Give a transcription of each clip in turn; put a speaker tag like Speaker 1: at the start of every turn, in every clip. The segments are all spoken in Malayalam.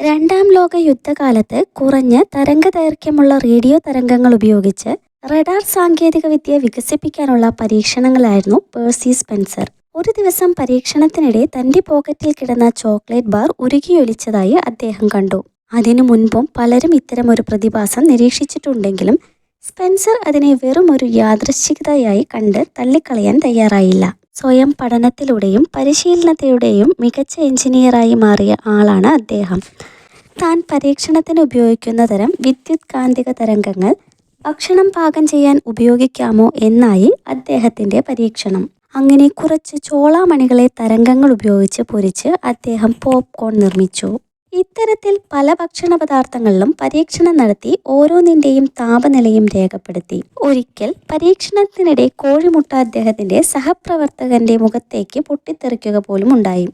Speaker 1: രണ്ടാം ലോക യുദ്ധകാലത്ത് കുറഞ്ഞ തരംഗ ദൈർഘ്യമുള്ള റേഡിയോ തരംഗങ്ങൾ ഉപയോഗിച്ച് റഡാർ സാങ്കേതിക വിദ്യ വികസിപ്പിക്കാനുള്ള പരീക്ഷണങ്ങളായിരുന്നു പേഴ്സി സ്പെൻസർ. ഒരു ദിവസം പരീക്ഷണത്തിനിടെ തന്റെ പോക്കറ്റിൽ കിടന്ന ചോക്ലേറ്റ് ബാർ ഉരുകിയൊലിച്ചതായി അദ്ദേഹം കണ്ടു. അതിനു മുൻപും പലരും ഇത്തരം ഒരു പ്രതിഭാസം നിരീക്ഷിച്ചിട്ടുണ്ടെങ്കിലും സ്പെൻസർ അതിനെ വെറും ഒരു യാദൃശ്ചികതയായി കണ്ട് തള്ളിക്കളയാൻ തയ്യാറായില്ല. സ്വയം പഠനത്തിലൂടെയും പരിശീലനത്തിലൂടെയും മികച്ച എഞ്ചിനീയറായി മാറിയ ആളാണ് അദ്ദേഹം. താൻ പരീക്ഷണത്തിന് ഉപയോഗിക്കുന്ന തരം വിദ്യുത് കാന്തിക തരംഗങ്ങൾ ഭക്ഷണം പാകം ചെയ്യാൻ ഉപയോഗിക്കാമോ എന്നായി അദ്ദേഹത്തിന്റെ പരീക്ഷണം. അങ്ങനെ കുറച്ച് ചോളാമണികളെ തരംഗങ്ങൾ ഉപയോഗിച്ച് പൊരിച്ച് അദ്ദേഹം പോപ്കോൺ നിർമ്മിച്ചു. ഇത്തരത്തിൽ പല ഭക്ഷണ പദാർത്ഥങ്ങളിലും പരീക്ഷണം നടത്തി ഓരോന്നിന്റെയും താപനിലയും രേഖപ്പെടുത്തി. ഒരിക്കൽ പരീക്ഷണത്തിനിടെ കോഴിമുട്ട അദ്ദേഹത്തിന്റെ സഹപ്രവർത്തകന്റെ മുഖത്തേക്ക് പൊട്ടിത്തെറിക്കുക പോലും ഉണ്ടായി.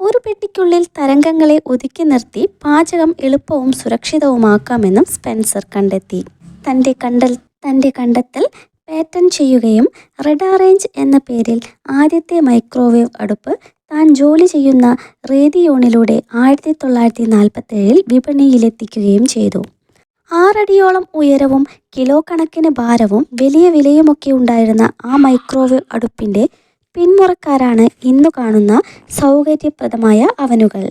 Speaker 1: ഒരു പെട്ടിക്കുള്ളിൽ തരംഗങ്ങളെ ഒതുക്കി നിർത്തി പാചകം എളുപ്പവും സുരക്ഷിതവുമാക്കാമെന്നും സ്പെൻസർ കണ്ടെത്തി. തന്റെ കണ്ടൽ തന്റെ കണ്ടെത്തൽ പാറ്റേൺ ചെയ്യുകയും റെഡാറേഞ്ച് എന്ന പേരിൽ ആദ്യത്തെ മൈക്രോവേവ് അടുപ്പ് താൻ ജോലി ചെയ്യുന്ന റേഡിയോണിലൂടെ ആയിരത്തി തൊള്ളായിരത്തി നാൽപ്പത്തേഴിൽ വിപണിയിലെത്തിക്കുകയും ചെയ്തു. ആറടിയോളം ഉയരവും കിലോ കണക്കിന് ഭാരവും വലിയ വിലയുമൊക്കെ ഉണ്ടായിരുന്ന ആ മൈക്രോവേവ് അടുപ്പിന്റെ പിന്മുറക്കാരാണ് ഇന്നു കാണുന്ന സൗകര്യപ്രദമായ അവനുകൾ.